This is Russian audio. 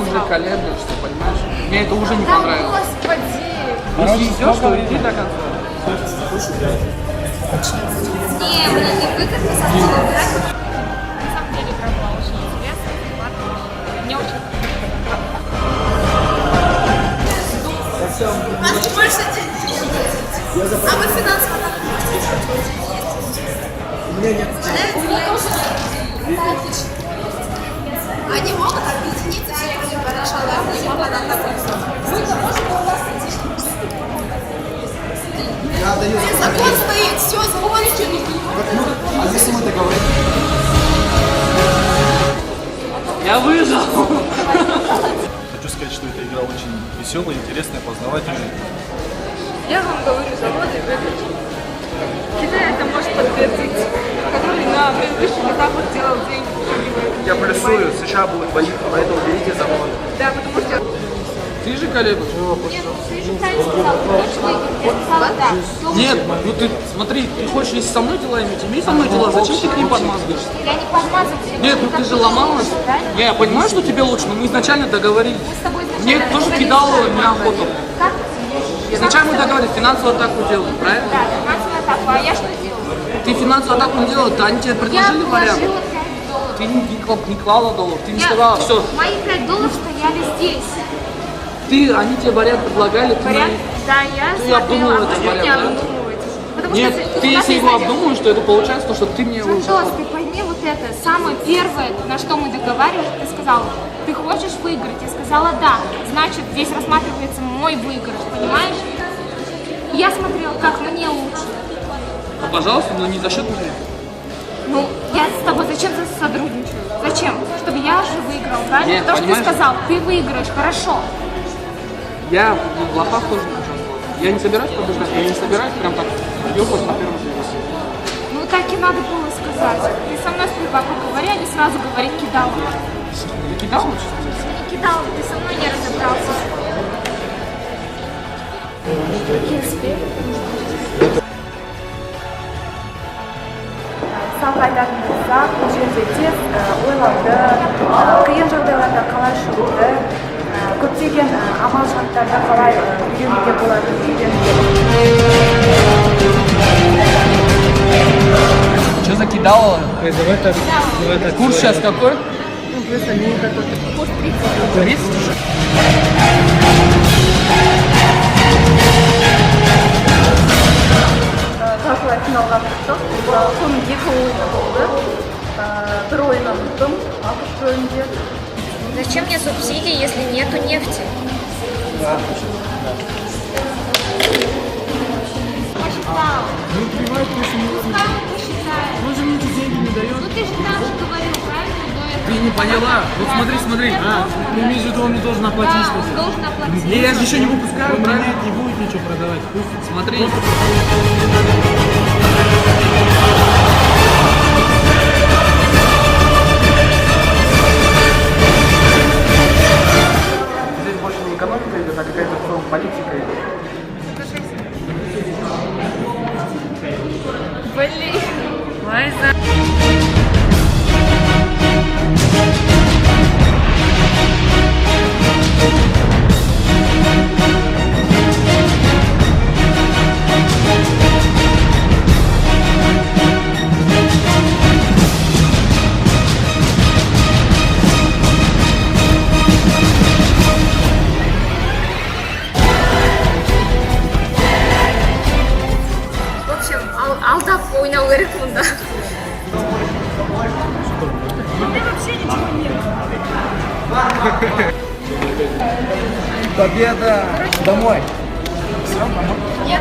уже колеблешься, понимаешь? Мне это уже не понравилось. Господи! Если идешь, то иди до конца. Не, мне не выгодно. На самом деле была очень интересная, прикладная. Мне очень У нас больше денег. А мы а финансово У меня нет. У меня тоже. Они могут а так Закон стоит, все, закончили. А если мы договорим? Я выжил. Хочу сказать, что эта игра очень веселая, интересная, познавательная. Я вам говорю, заводы выиграть. Китай это может подтвердить, который на предыдущих этапах делал деньги. Я плюсую, США будет болеть, поэтому берите завод. Да, потому что Ты же коллега. Нет, ты же правильно сказал, Я да. Нет, ну ты смотри, ты хочешь если со мной дела иметь, имей со мной дела, зачем ты к ним подмазываешься? Я не подмазываю. Нет, ну ты же ломалась. Правильно? Я понимаю, что тебе лучше, но мы изначально договорились. Мы с тобой изначально Мне тоже мы неохоту. Как? Изначально мы договорились, финансовую атаку делать, правильно? Да, финансовая атака. А я что делала? Ты финансовую атаку не делала, да они тебе Я предложили вариант. положила 5 долларов. Ты не, не, не клала доллар, ты не Я- сказала, все, Мои 5 долларов стояли здесь. Ты, они тебе вариант предлагали, ты Вариант? Да, я Ты смотрела, обдумывала а этот вы не вариант, да? Потому Нет, что ты у нас если есть его один- обдумаешь, то это получается, то, что ты мне уже... Ты пойми вот это. Самое первое, на что мы договаривались, ты сказал, ты хочешь выиграть? Я сказала, да. Значит, здесь рассматривается мой выигрыш, понимаешь? Я смотрела, как мне лучше. Ну, пожалуйста, но не за счет меня. Ну, я с тобой зачем за- сотрудничаю? Зачем? Чтобы я же выиграл, правильно? Нет, Потому что ты понимаешь? сказал, ты выиграешь, хорошо. Я в лохах тоже не участвовал. Я не собираюсь побеждать, я не собираюсь прям так ёбать на первом же весе. Ну, так и надо было сказать. Ты со мной с вокруг говори, а не сразу говорить кидал. Ты кидал лучше? Не кидал, ты со мной не разобрался. болсақ бұл жерде тез і, ойлауды амал шарттарды қалай і, үйренуге болады Что закидала? Курс сейчас какой? Курс 30. 30 жартылай финалға шықтық Ы, соның екі ойыны болды Ы, бір ойыннан ұттым ақш жөнінде Зачем мне субсидии, если нету нефти? Посчитал. Пускай он посчитает. Он же мне эти деньги не дает. Ну ты же там же говорил, правильно, до этого? Ты не поняла? Вот смотри, смотри. А, ты имеешь в виду, он мне должен оплатить Да, что-то? он должен оплатить. Не, я же еще не выпускаю, правильно? не будет ничего продавать. Смотри. Кайзер. алдап ойнау керек мұнда Победа! Домой! Нет,